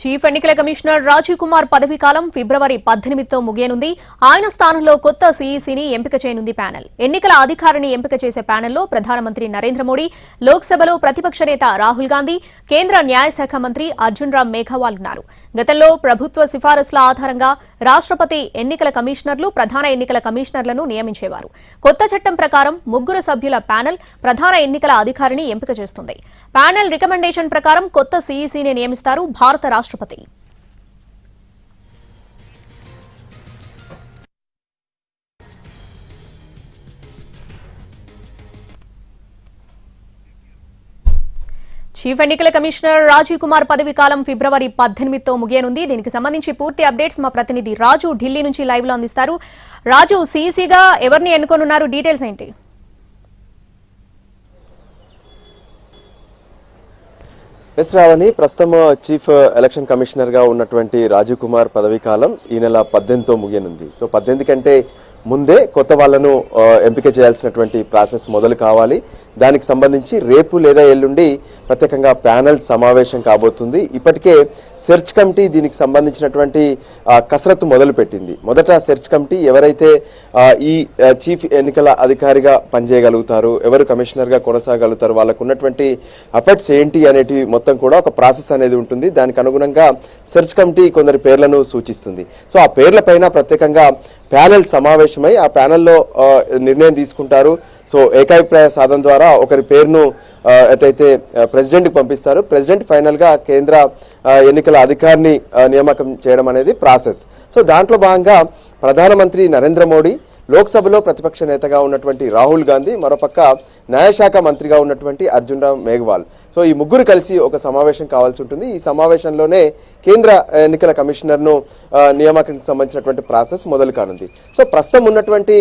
Chief ఎన్నికల commissioner Rajiv Kumar పదవీ కాలం ఫిబ్రవరి పద్దెనిమిదితో ముగియనుంది. ఆయన స్థానంలో కొత్త సీఈసీని ఎంపిక చేయనుంది ప్యానెల్. ఎన్నికల అధికారిని ఎంపిక చేసే ప్యానెల్లో ప్రధానమంత్రి నరేంద్ర మోడీ లోక్సభలో ప్రతిపక్ష నేత రాహుల్ గాంధీ కేంద్ర న్యాయశాఖ మంత్రి అర్జున్ రామ్ మేఘవాల్ ఉన్నారు. గతంలో ప్రభుత్వ సిఫారసుల ఆధారంగా రాష్ట్రపతి ఎన్నికల కమిషనర్లు ప్రధాన ఎన్నికల కమిషనర్లను నియమించేవారు. కొత్త చట్టం ప్రకారం ముగ్గురు సభ్యుల ప్యానెల్ ప్రధాన ఎన్నికల అధికారిని ఎంపిక చేస్తుంది. ప్యానెల్ రికమెండేషన్ ప్రకారం కొత్త సీఈసీని నియమిస్తారు భారత రాష్ట్రపతి. చీఫ్ ఎన్నికల కమిషనర్ రాజీవ్ కుమార్ పదవి కాలం ఫిబ్రవరి పద్దెనిమిదితో ముగియనుంది. దీనికి సంబంధించి పూర్తి అప్డేట్స్ మా ప్రతినిధి రాజు ఢిల్లీ నుంచి లైవ్లో అందిస్తారు. రాజు సీసీగా ఎవరిని ఎన్నుకోనున్నారు? డీటెయిల్స్ ఏంటి? ఎస్ రావణి ప్రస్తుతం చీఫ్ ఎలక్షన్ కమిషనర్గా ఉన్నటువంటి రాజీవ్ కుమార్ పదవీ కాలం ఈ నెల పద్దెనిమిదితో ముగియనుంది. సో పద్దెనిమిది కంటే ముందే కొత్త వాళ్ళను uh, ఎంపిక చేయాల్సినటువంటి ప్రాసెస్ మొదలు కావాలి. దానికి సంబంధించి రేపు లేదా ఎల్లుండి ప్రత్యేకంగా ప్యానెల్ సమావేశం కాబోతుంది. ఇప్పటికే సెర్చ్ కమిటీ దీనికి సంబంధించినటువంటి కసరత్తు మొదలు పెట్టింది మొదట సెర్చ్ కమిటీ ఎవరైతే ఈ చీఫ్ ఎన్నికల అధికారిగా పనిచేయగలుగుతారు ఎవరు కమిషనర్గా కొనసాగలుగుతారు వాళ్ళకు ఉన్నటువంటి అఫెక్ట్స్ ఏంటి అనేటివి మొత్తం కూడా ఒక ప్రాసెస్ అనేది ఉంటుంది. దానికి అనుగుణంగా సెర్చ్ కమిటీ కొందరి పేర్లను సూచిస్తుంది. సో ఆ పేర్లపైన ప్రత్యేకంగా ప్యానెల్ సమావేశమై ఆ ప్యానెల్లో నిర్ణయం తీసుకుంటారు. సో ఏకాభిప్రాయ సాధన ద్వారా ఒకరి పేరును అటైతే ఎటైతే ప్రెసిడెంట్కి పంపిస్తారు ప్రెసిడెంట్ ఫైనల్గా కేంద్ర ఎన్నికల అధికారిని నియామకం చేయడం అనేది ప్రాసెస్. సో దాంట్లో భాగంగా ప్రధానమంత్రి నరేంద్ర మోడీ లోక్సభలో ప్రతిపక్ష నేతగా ఉన్నటువంటి రాహుల్ గాంధీ మరోపక్క న్యాయశాఖ మంత్రిగా ఉన్నటువంటి అర్జున్ రామ్ మేఘవాల్. సో ఈ ముగ్గురు కలిసి ఒక సమావేశం కావాల్సి ఉంటుంది. ఈ సమావేశంలోనే కేంద్ర ఎన్నికల కమిషనర్ను నియామకానికి సంబంధించినటువంటి ప్రాసెస్ మొదలు కానుంది. సో ప్రస్తుతం ఉన్నటువంటి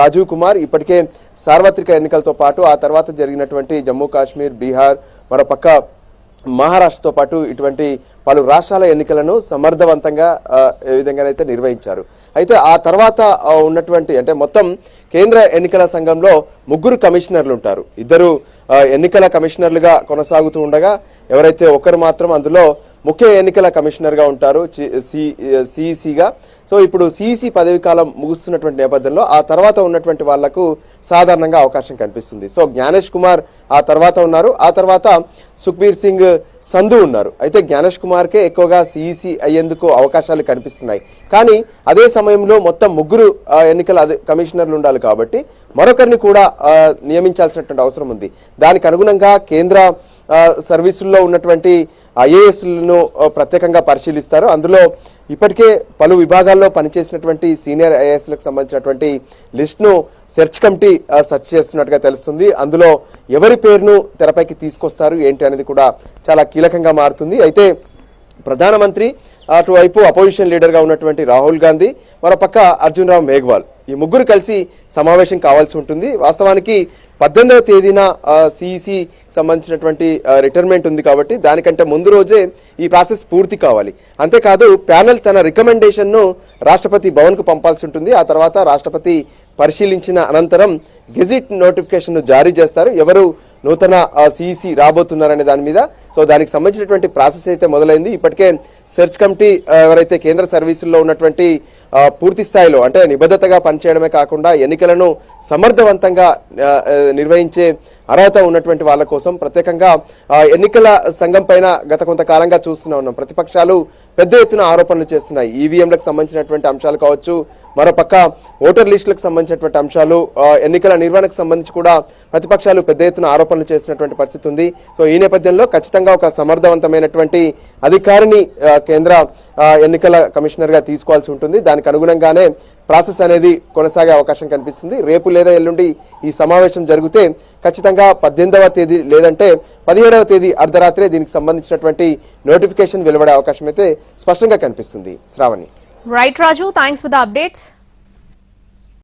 రాజీవ్ కుమార్ ఇప్పటికే సార్వత్రిక ఎన్నికలతో పాటు ఆ తర్వాత జరిగినటువంటి జమ్మూ కాశ్మీర్ బీహార్ మరోపక్క మహారాష్ట్రతో పాటు ఇటువంటి పలు రాష్ట్రాల ఎన్నికలను సమర్థవంతంగా ఏ విధంగానైతే నిర్వహించారు. అయితే ఆ తర్వాత ఉన్నటువంటి అంటే మొత్తం కేంద్ర ఎన్నికల సంఘంలో ముగ్గురు కమిషనర్లు ఉంటారు. ఇద్దరు ఎన్నికల కమిషనర్లుగా కొనసాగుతూ ఉండగా ఎవరైతే ఒకరు మాత్రం అందులో ముఖ్య ఎన్నికల కమిషనర్గా ఉంటారు సిఈసిగా. సో ఇప్పుడు సిఈసి పదవి కాలం ముగుస్తున్నటువంటి నేపథ్యంలో ఆ తర్వాత ఉన్నటువంటి వాళ్ళకు సాధారణంగా అవకాశం కనిపిస్తుంది. సో జ్ఞానేష్ కుమార్ ఆ తర్వాత ఉన్నారు. ఆ తర్వాత సుఖ్బీర్ సింగ్ సంధు ఉన్నారు. అయితే జ్ఞానేష్ కుమార్కే ఎక్కువగా సిఈసి అయ్యేందుకు అవకాశాలు కనిపిస్తున్నాయి. కానీ అదే సమయంలో మొత్తం ముగ్గురు ఎన్నికల కమిషనర్లు ఉండాలి కాబట్టి మరొకరిని కూడా నియమించాల్సినటువంటి అవసరం ఉంది. దానికి అనుగుణంగా కేంద్ర సర్వీసుల్లో ఉన్నటువంటి ఐఏఎస్లను ప్రత్యేకంగా పరిశీలిస్తారు. అందులో ఇప్పటికే పలు విభాగాల్లో పనిచేసినటువంటి సీనియర్ ఐఏఎస్లకు సంబంధించినటువంటి లిస్ట్ను సెర్చ్ కమిటీ సెర్చ్ చేస్తున్నట్టుగా తెలుస్తుంది. అందులో ఎవరి పేరును తెరపైకి తీసుకొస్తారు ఏంటి అనేది కూడా చాలా కీలకంగా మారుతుంది. అయితే ప్రధానమంత్రి అటువైపు అపోజిషన్ లీడర్గా ఉన్నటువంటి రాహుల్ గాంధీ మరోపక్క అర్జున్ రామ్ మేఘ్వాల్ ఈ ముగ్గురు కలిసి సమావేశం కావాల్సి ఉంటుంది. వాస్తవానికి పద్దెనిమిదవ తేదీన సిఈసి సంబంధించినటువంటి రిటైర్మెంట్ ఉంది కాబట్టి దానికంటే ముందు రోజే ఈ ప్రాసెస్ పూర్తి కావాలి. అంతేకాదు ప్యానెల్ తన రికమెండేషన్ను రాష్ట్రపతి భవన్కు పంపాల్సి ఉంటుంది. ఆ తర్వాత రాష్ట్రపతి పరిశీలించిన అనంతరం గెజిట్ నోటిఫికేషన్ను జారీ చేస్తారు. ఎవరు నూతన సిఈసి రాబోతున్నారనే దాని మీద. సో దానికి సంబంధించినటువంటి ప్రాసెస్ అయితే మొదలైంది. ఇప్పటికే సెర్చ్ కమిటీ ఎవరైతే కేంద్ర సర్వీసుల్లో ఉన్నటువంటి పూర్తి స్థాయిలో అంటే నిబద్ధతగా పనిచేయడమే కాకుండా ఎన్నికలను సమర్థవంతంగా నిర్వహించే అర్హత ఉన్నటువంటి వాళ్ళ కోసం ప్రత్యేకంగా ఎన్నికల సంఘం పైన గత కొంతకాలంగా చూస్తూనే ఉన్నాం. ప్రతిపక్షాలు పెద్ద ఎత్తున ఆరోపణలు చేస్తున్నాయి. ఈవీఎంలకు సంబంధించినటువంటి అంశాలు కావచ్చు మరోపక్క ఓటర్ లిస్టులకు సంబంధించినటువంటి అంశాలు ఎన్నికల నిర్వహణకు సంబంధించి కూడా ప్రతిపక్షాలు పెద్ద ఎత్తున ఆరోపణలు చేసినటువంటి పరిస్థితి ఉంది. సో ఈ నేపథ్యంలో ఖచ్చితంగా ఒక సమర్థవంతమైనటువంటి అధికారిని కేంద్ర ఎన్నికల కమిషనర్గా తీసుకోవాల్సి ఉంటుంది. దానికి అనుగుణంగానే ప్రాసెస్ అనేది కొనసాగే అవకాశం కనిపిస్తుంది. రేపు లేదా ఎల్లుండి ఈ సమావేశం జరిగితే ఖచ్చితంగా పద్దెనిమిదవ తేదీ లేదంటే పదిహేడవ తేదీ అర్ధరాత్రే దీనికి సంబంధించినటువంటి నోటిఫికేషన్ వెలువడే అవకాశం అయితే స్పష్టంగా కనిపిస్తుంది. Shravani. Right, Raju, thanks for the updates.